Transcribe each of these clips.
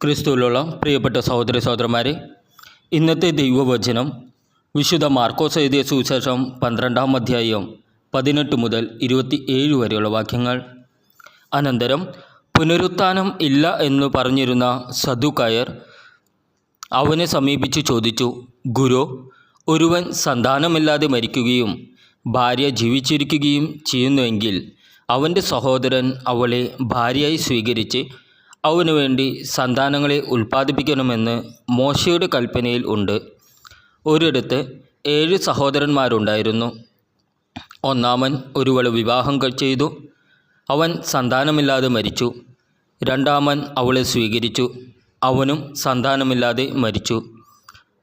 ക്രിസ്തുവിലുള്ള പ്രിയപ്പെട്ട സഹോദര സഹോദരന്മാരെ ഇന്നത്തെ ദൈവവചനം വിശുദ്ധ മാർക്കോസ് എഴുതിയ സുവിശേഷം പന്ത്രണ്ടാം അധ്യായം പതിനെട്ട് മുതൽ ഇരുപത്തി ഏഴ് വരെയുള്ള വാക്യങ്ങൾ. അനന്തരം പുനരുത്ഥാനം ഇല്ല എന്ന് പറഞ്ഞിരുന്ന സദുക്കായർ അവനെ സമീപിച്ച് ചോദിച്ചു ഗുരു ഒരുവൻ സന്താനമില്ലാതെ മരിക്കുകയും ഭാര്യ ജീവിച്ചിരിക്കുകയും ചെയ്യുന്നുവെങ്കിൽ അവന്റെ സഹോദരൻ അവളെ ഭാര്യയായി സ്വീകരിച്ച് അവനു വേണ്ടി സന്താനങ്ങളെ ഉൽപ്പാദിപ്പിക്കണമെന്ന് മോശയുടെ കൽപ്പനയിൽ ഉണ്ട്. ഒരിടത്ത് ഏഴ് സഹോദരന്മാരുണ്ടായിരുന്നു. ഒന്നാമൻ ഒരുവളെ വിവാഹം ചെയ്തു. അവൻ സന്താനമില്ലാതെ മരിച്ചു. രണ്ടാമൻ അവളെ സ്വീകരിച്ചു. അവനും സന്താനമില്ലാതെ മരിച്ചു.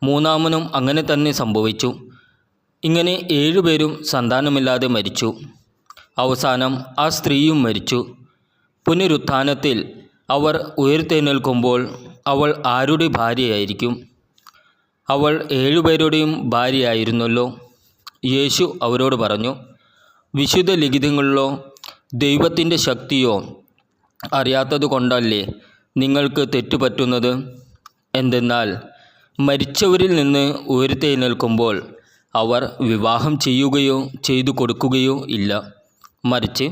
മൂന്നാമനും അങ്ങനെ തന്നെ സംഭവിച്ചു. ഇങ്ങനെ ഏഴുപേരും സന്താനമില്ലാതെ മരിച്ചു. അവസാനം ആ സ്ത്രീയും മരിച്ചു. പുനരുത്ഥാനത്തിൽ അവർ ഉയർത്തെഴുന്നേൽക്കുമ്പോൾ അവൾ ആരുടെ ഭാര്യയായിരിക്കും? അവൾ ഏഴുപേരുടെയും ഭാര്യയായിരുന്നല്ലോ. യേശു അവരോട് പറഞ്ഞു വിശുദ്ധ ലിഖിതങ്ങളിലോ ദൈവത്തിന്റെ ശക്തിയോ അറിയാത്തത് കൊണ്ടല്ലേ നിങ്ങൾക്ക് തെറ്റുപറ്റുന്നത്? എന്തെന്നാൽ മരിച്ചവരിൽ നിന്ന് ഉയർത്തെഴുന്നേൽക്കുമ്പോൾ അവർ വിവാഹം ചെയ്യുകയോ ചെയ്തു കൊടുക്കുകയോ ഇല്ല. മറിച്ച്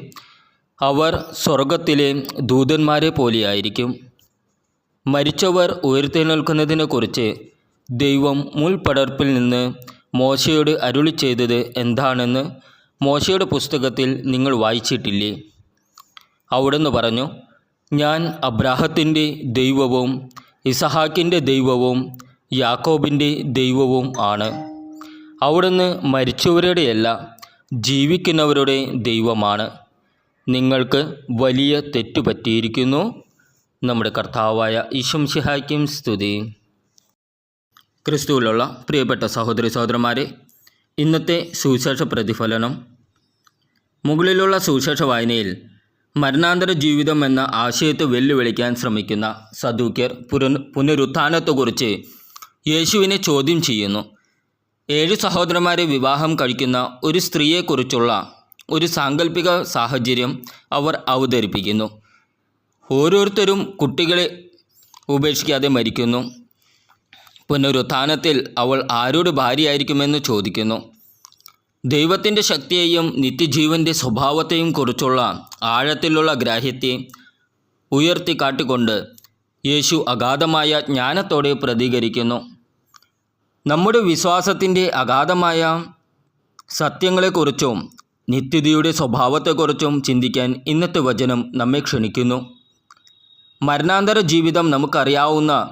അവർ സ്വർഗത്തിലെ ദൂതന്മാരെ പോലെയായിരിക്കും. മരിച്ചവർ ഉയർത്തെഴുന്നേൽക്കുന്നതിനെക്കുറിച്ച് ദൈവം മുൾപടർപ്പിൽ നിന്ന് മോശയോട് അരുളി ചെയ്തത് എന്താണെന്ന് മോശയുടെ പുസ്തകത്തിൽ നിങ്ങൾ വായിച്ചിട്ടില്ലേ? അവിടുന്ന് പറഞ്ഞു ഞാൻ അബ്രാഹത്തിന്റെ ദൈവവും ഇസഹാക്കിന്റെ ദൈവവും യാക്കോബിന്റെ ദൈവവും ആണ്. അവിടുന്ന് മരിച്ചവരുടെയല്ല ജീവിക്കുന്നവരുടെ ദൈവമാണ്. നിങ്ങൾക്ക് വലിയ തെറ്റു പറ്റിയിരിക്കുന്നു. നമ്മുടെ കർത്താവായ ഈശംഷിഹായ്ക്കും സ്തുതി. ക്രിസ്തുവിലുള്ള പ്രിയപ്പെട്ട സഹോദരി സഹോദരന്മാരെ ഇന്നത്തെ സുവിശേഷ പ്രതിഫലനം. മുകളിലുള്ള സുവിശേഷ വായനയിൽ മരണാന്തര ജീവിതം എന്ന ആശയത്തെ വെല്ലുവിളിക്കാൻ ശ്രമിക്കുന്ന സദൂക്യർ പുര പുനരുത്ഥാനത്തെക്കുറിച്ച് യേശുവിനെ ചോദ്യം ചെയ്യുന്നു. ഏഴ് സഹോദരന്മാരെ വിവാഹം കഴിക്കുന്ന ഒരു സ്ത്രീയെക്കുറിച്ചുള്ള ഒരു സാങ്കല്പിക സാഹചര്യം അവർ അവതരിപ്പിക്കുന്നു. ഓരോരുത്തരും കുട്ടികളെ ഉപേക്ഷിക്കാതെ മരിക്കുന്നു. പുനരുത്ഥാനത്തിൽ അവൾ ആരോട് ഭാര്യയായിരിക്കുമെന്ന് ചോദിക്കുന്നു. ദൈവത്തിന്റെ ശക്തിയെയും നിത്യജീവന്റെ സ്വഭാവത്തെയും കുറിച്ചുള്ള ആഴത്തിലുള്ള ഗ്രാഹ്യത്തെ ഉയർത്തി കാട്ടിക്കൊണ്ട് യേശു അഗാധമായ ജ്ഞാനത്തോടെ പ്രതികരിക്കുന്നു. നമ്മുടെ വിശ്വാസത്തിന്റെ അഗാധമായ സത്യങ്ങളെക്കുറിച്ചും നിത്യതയുടെ സ്വഭാവത്തെക്കുറിച്ചും ചിന്തിക്കാൻ ഇന്നത്തെ വചനം നമ്മെ ക്ഷണിക്കുന്നു. മരണാന്തര ജീവിതം നമുക്കറിയാവുന്ന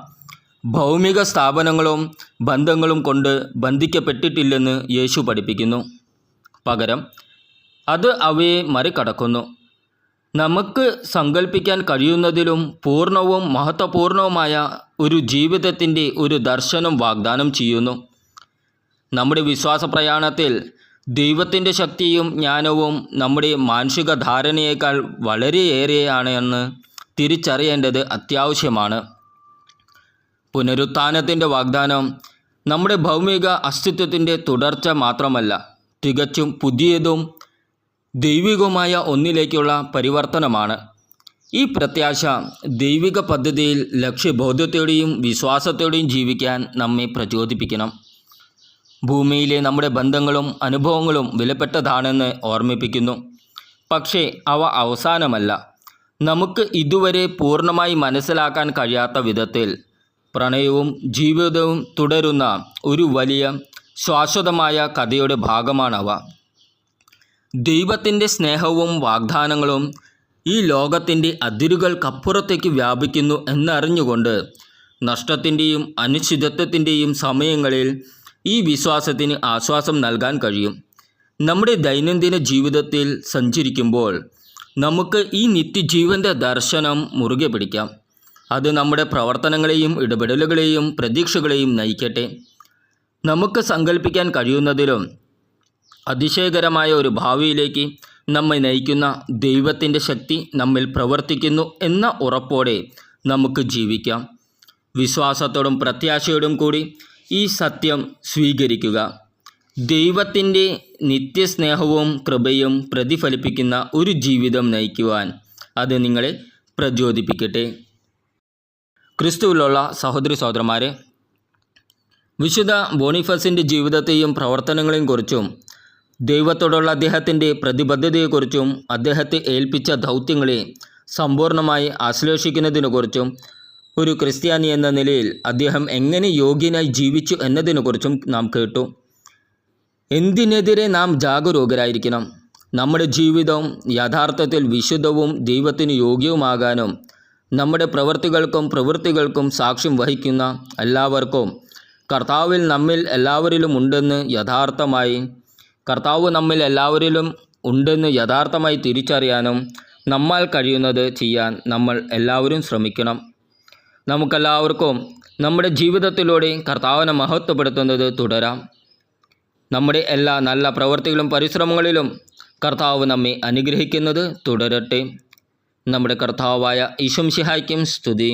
ഭൗമിക സ്ഥാപനങ്ങളും ബന്ധങ്ങളും കൊണ്ട് ബന്ധിക്കപ്പെട്ടിട്ടില്ലെന്ന് യേശു പഠിപ്പിക്കുന്നു. പകരം അത് അവയെ മറികടക്കുന്നു. നമുക്ക് സങ്കല്പിക്കാൻ കഴിയുന്നതിലും പൂർണവും മഹത്വപൂർണവുമായ ഒരു ജീവിതത്തിന്റെ ഒരു ദർശനം വാഗ്ദാനം ചെയ്യുന്നു. നമ്മുടെ വിശ്വാസ പ്രയാണത്തിൽ ദൈവത്തിന്റെ ശക്തിയും ജ്ഞാനവും നമ്മുടെ മാനുഷിക ധാരണയേക്കാൾ വളരെയേറെയാണ് എന്ന് തിരിച്ചറിയേണ്ടത് അത്യാവശ്യമാണ്. പുനരുത്ഥാനത്തിന്റെ വാഗ്ദാനം നമ്മുടെ ഭൗമിക അസ്തിത്വത്തിന്റെ തുടർച്ച മാത്രമല്ല തികച്ചും പുതിയതും ദൈവികവുമായ ഒന്നിലേക്കുള്ള പരിവർത്തനമാണ്. ഈ പ്രത്യാശ ദൈവിക പദ്ധതിയിൽ ലക്ഷ്യബോധത്തോടെയും വിശ്വാസത്തോടെയും ജീവിക്കാൻ നമ്മെ പ്രചോദിപ്പിക്കണം. ഭൂമിയിലെ നമ്മുടെ ബന്ധങ്ങളും അനുഭവങ്ങളും വിലപ്പെട്ടതാണെന്ന് ഓർമ്മിപ്പിക്കുന്നു. പക്ഷേ അവ അവസാനമല്ല. നമുക്ക് ഇതുവരെ പൂർണമായി മനസ്സിലാക്കാൻ കഴിയാത്ത വിധത്തിൽ പ്രണയവും ജീവിതവും തുടരുന്ന ഒരു വലിയ ശാശ്വതമായ കഥയുടെ ഭാഗമാണവ. ദൈവത്തിന്റെ സ്നേഹവും വാഗ്ദാനങ്ങളും ഈ ലോകത്തിന്റെ അതിരുകൾക്കപ്പുറത്തേക്ക് വ്യാപിക്കുന്നു എന്നറിഞ്ഞുകൊണ്ട് നഷ്ടത്തിന്റെയും അനിശ്ചിതത്വത്തിന്റെയും സമയങ്ങളിൽ ഈ വിശ്വാസത്തിന് ആശ്വാസം നൽകാൻ കഴിയും. നമ്മുടെ ദൈനംദിന ജീവിതത്തിൽ സഞ്ചരിക്കുമ്പോൾ നമുക്ക് ഈ നിത്യജീവന്റെ ദർശനം മുറുകെ പിടിക്കാം. അത് നമ്മുടെ പ്രവർത്തനങ്ങളെയും ഇടപെടലുകളെയും പ്രതീക്ഷകളെയും നയിക്കട്ടെ. നമുക്ക് സങ്കല്പിക്കാൻ കഴിയുന്നതിലും അതിശയകരമായ ഒരു ഭാവിയിലേക്ക് നമ്മെ നയിക്കുന്ന ദൈവത്തിന്റെ ശക്തി നമ്മിൽ പ്രവർത്തിക്കുന്നു എന്ന ഉറപ്പോടെ നമുക്ക് ജീവിക്കാം. വിശ്വാസത്തോടും പ്രത്യാശയോടും കൂടി ഈ സത്യം സ്വീകരിക്കുക. ദൈവത്തിന്റെ നിത്യസ്നേഹവും കൃപയും പ്രതിഫലിപ്പിക്കുന്ന ഒരു ജീവിതം നയിക്കുവാൻ അത് നിങ്ങളെ പ്രചോദിപ്പിക്കട്ടെ. ക്രിസ്തുവിലുള്ള സഹോദരി സഹോദരന്മാരെ വിശുദ്ധ ബോണിഫസിന്റെ ജീവിതത്തെയും പ്രവർത്തനങ്ങളെയും കുറിച്ചും ദൈവത്തോടുള്ള അദ്ദേഹത്തിന്റെ പ്രതിബദ്ധതയെക്കുറിച്ചും അദ്ദേഹത്തെ ഏൽപ്പിച്ച ദൗത്യങ്ങളെ സമ്പൂർണമായി ആശ്ലേഷിക്കുന്നതിനെക്കുറിച്ചും ഒരു ക്രിസ്ത്യാനി എന്ന നിലയിൽ അദ്ദേഹം എങ്ങനെ യോഗ്യനായി ജീവിച്ചു എന്നതിനെക്കുറിച്ചും നാം കേട്ടു. എന്തിനെതിരെ നാം ജാഗരൂകരായിരിക്കണം? നമ്മുടെ ജീവിതം യഥാർത്ഥത്തിൽ വിശുദ്ധവും ദൈവത്തിന് യോഗ്യവുമാകാനും നമ്മുടെ പ്രവൃത്തികൾക്കും പ്രവൃത്തികൾക്കും സാക്ഷ്യം വഹിക്കുന്ന എല്ലാവർക്കും കർത്താവിൽ നമ്മിൽ എല്ലാവരിലും ഉണ്ടെന്ന് യഥാർത്ഥമായി കർത്താവ് നമ്മിൽ എല്ലാവരിലും ഉണ്ടെന്ന് യഥാർത്ഥമായി തിരിച്ചറിയാനും നമ്മാൽ കഴിയുന്നത് ചെയ്യാൻ നമ്മൾ എല്ലാവരും ശ്രമിക്കണം. നമുക്കെല്ലാവർക്കും നമ്മുടെ ജീവിതത്തിലൂടെ കർത്താവിനെ മഹത്വപ്പെടുത്തുന്നത് തുടരാം. നമ്മുടെ എല്ലാ നല്ല പ്രവൃത്തികളും പരിശ്രമങ്ങളിലും കർത്താവ് നമ്മെ അനുഗ്രഹിക്കുന്നത് തുടരട്ടെ. നമ്മുടെ കർത്താവായ ഈശംഷിഹായ്ക്കും സ്തുതി.